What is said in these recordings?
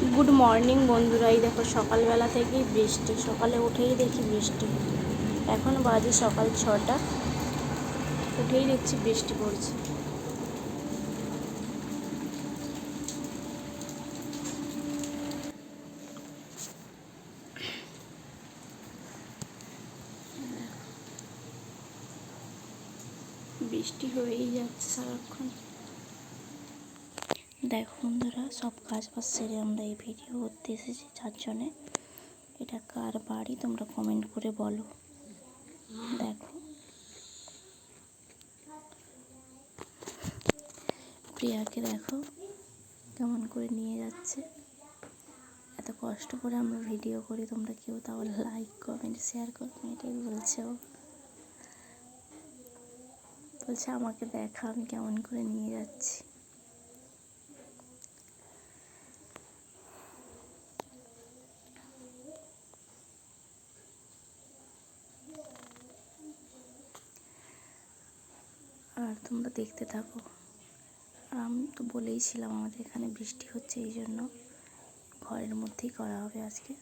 Good morning বন্ধুরা, এই দেখো সকালবেলা থেকেই বৃষ্টি। সকালে উঠেই দেখি বৃষ্টি। এখন বাজে সকাল ছটা। উঠেই দেখছি বৃষ্টি পড়ছে। বৃষ্টি হয়েই যাচ্ছে সারাক্ষণ। দেখো বন্ধুরা সব কাজ বাজ সেরে আমরা এই ভিডিও করতে এসেছি চারজনে এটা কার বাড়ি তোমরা কমেন্ট করে বলো। দেখো। প্রিয়াকে দেখো কেমন করে নিয়ে যাচ্ছে। এত কষ্ট করে আমরা ভিডিও করি তোমরা কেউ তাহলে লাইক কমেন্ট শেয়ার করো না, এটাই বলছে ও। বলছে আমাকে দেখা আমি কেমন করে নিয়ে যাচ্ছি। আর তোমরা দেখতে থাকো। আর আমি, তো বলেইছিলাম আমাদের এখানে বৃষ্টি হচ্ছে, এই জন্য ঘরের মধ্যেই করা হবে আজকে।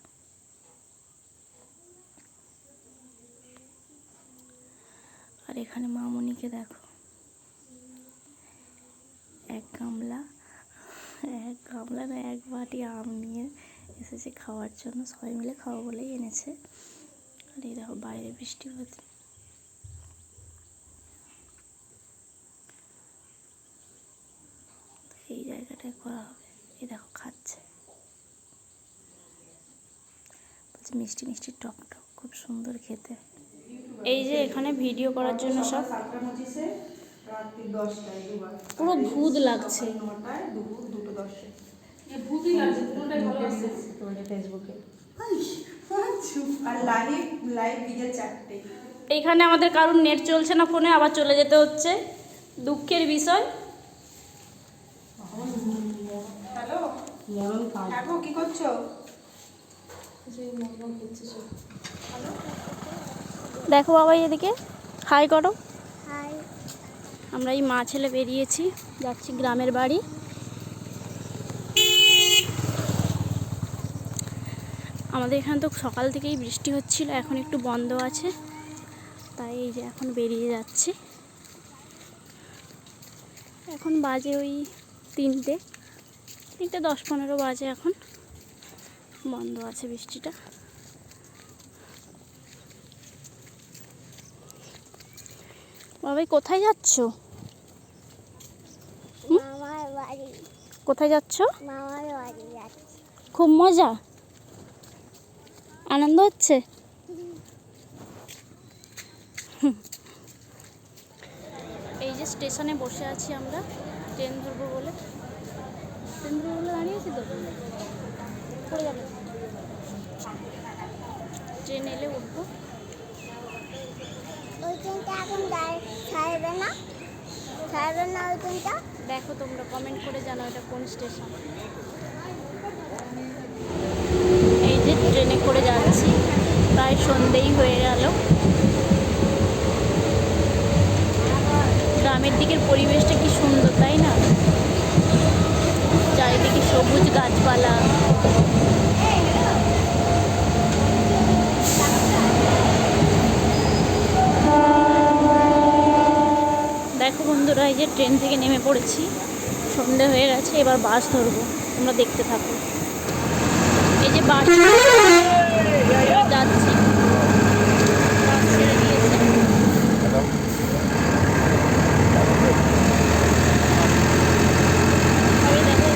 আর এখানে মামনিকে দেখো। এক গামলা এক গামলা না, এক বাটি আম নিয়ে এসেছে খাওয়ার জন্য। সবাই মিলে খাওয়া বলেই এনেছে। আর এই দেখো বাইরে বৃষ্টি হচ্ছে। এই জায়গাটায় করা হবে। এই দেখো খাচ্ছে। বলছে মিষ্টি মিষ্টি টক টক, খুব সুন্দর খেতে। এই যে এখানে ভিডিও করার জন্য সব পুরো ভূত লাগছে। এইখানে আমাদের কারোর নেট চলছে না, ফোনে আবার চলে যেতে হচ্ছে। দুঃখের বিষয়। হ্যালো? কি করছ? দেখো বাবা এদিকে। হাই করো। আমরা এই মা ছেলে বেরিয়েছি। যাচ্ছি গ্রামের বাড়ি। আমাদের এখানে তো সকাল থেকেই বৃষ্টি হচ্ছিল এখন একটু বন্ধ আছে। তাই এই যে এখন বেরিয়ে যাচ্ছি। এখন বাজে ওই তিনটে। তিনটে দশ পনেরো বাজে এখন। বন্ধ আছে বৃষ্টিটা। বাবাই কোথায় যাচ্ছ? কোথায় যাচ্ছ? খুব মজা? আনন্দ হচ্ছে। এই যে স্টেশনে বসে আছি আমরা। ট্রেন ধরবো বলে। ট্রেন ধরবো বলে দাঁড়িয়েছি তো। পড়ে যাবে। ট্রেন এলে উঠবো। ওই ট্রেনটা এখন ছাড়বে না। ছাড়বে না ওই ট্রেনটা? দেখো তোমরা কমেন্ট করে জানো এটা কোন স্টেশন এই যে ট্রেনে করে যাচ্ছি। প্রায় সন্ধেই হয়ে গেল। গ্রামের দিকের পরিবেশটা কি সুন্দর, তাই না? চারিদিকে সবুজ গাছপালা। দেখো বন্ধুরা, এই যে ট্রেন থেকে নেমে পড়েছি। সন্ধে হয়ে গেছে, এবার বাস ধরবো। তোমরা দেখতে থাকো। এই যে বাস যাচ্ছি এই দেখো,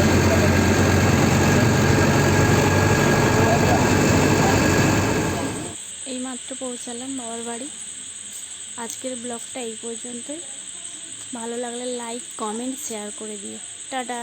এইমাত্র পৌঁছালাম বাবার বাড়ি। আজকের ব্লগটা এই পর্যন্তই। ভালো লাগলে লাইক কমেন্ট শেয়ার করে দিও। টাটা।